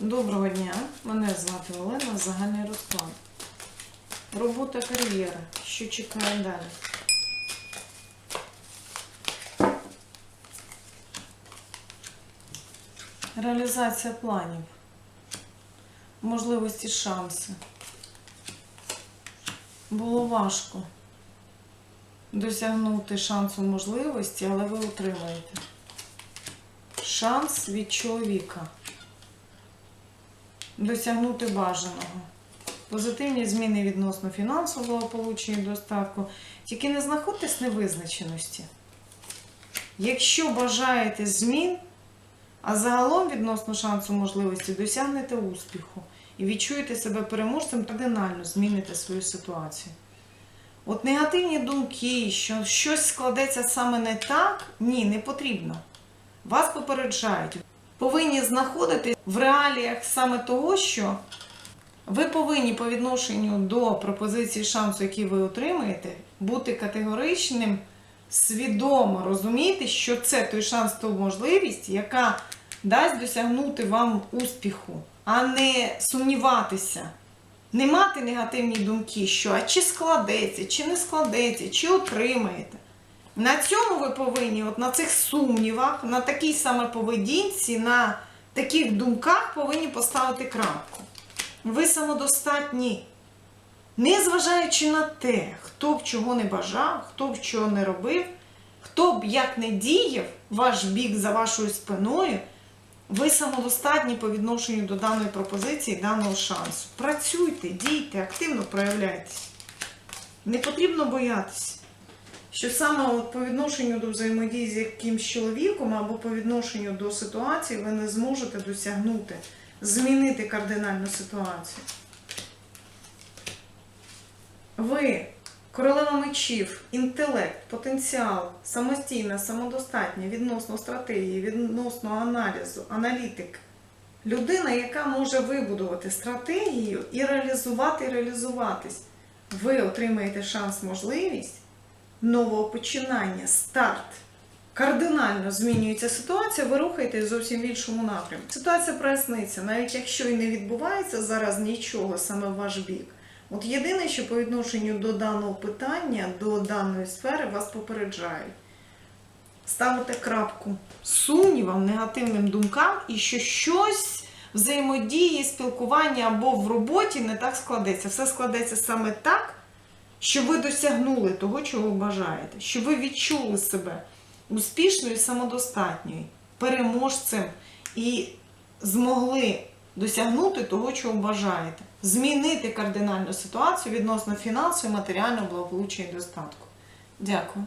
Доброго дня, мене звати Олена, загальний розклад. Робота кар'єра. Що чекає далі? Реалізація планів. Можливості, шанси. Було важко досягнути шансу можливості, але ви отримаєте. Шанс від чоловіка досягнути бажаного. Позитивні зміни відносно фінансового благополуччя і достатку. Тільки не знаходьтесь невизначеності. Якщо бажаєте змін, а загалом відносно шансу можливості досягнете успіху і відчуєте себе переможцем, кардинально зміните свою ситуацію. От негативні думки, що щось складеться саме не так, ні, не потрібно. Вас попереджають. Повинні знаходитись в реаліях саме того, що ви повинні по відношенню до пропозиції шансу, який ви отримаєте, бути категоричним, свідомо розуміти, що це той шанс, та можливість, яка дасть досягнути вам успіху, а не сумніватися. Не мати негативні думки, що а чи складеться, чи не складеться, чи отримаєте. На цьому ви повинні, от на цих сумнівах, на такій саме поведінці, на таких думках повинні поставити крапку. Ви самодостатні. Незважаючи на те, хто б чого не бажав, хто б чого не робив, хто б як не діяв, ваш бік за вашою спиною, ви самодостатні по відношенню до даної пропозиції, даного шансу. Працюйте, дійте, активно проявляйтесь. Не потрібно боятися що саме по відношенню до взаємодії з якимсь чоловіком або по відношенню до ситуації ви не зможете досягнути, змінити кардинальну ситуацію. Ви, королева мечів, інтелект, потенціал, самостійна, самодостатня, відносно стратегії, відносно аналізу, аналітик. Людина, яка може вибудувати стратегію і реалізувати, і реалізуватись. Ви отримаєте шанс, можливість нового починання, старт. Кардинально змінюється ситуація, ви рухаєтесь зовсім в іншому напрямку. Ситуація проясниться, навіть якщо і не відбувається зараз нічого саме в ваш бік. От єдине, що по відношенню до даного питання, до даної сфери вас попереджають. Ставите крапку сумнівам, негативним думкам і що щось взаємодії, спілкування або в роботі не так складеться. Все складеться саме так, що ви досягнули того, чого бажаєте, щоб ви відчули себе успішною, і самодостатньою, переможцем і змогли досягнути того, чого бажаєте, змінити кардинальну ситуацію відносно фінансового, матеріального благополуччя і достатку. Дякую.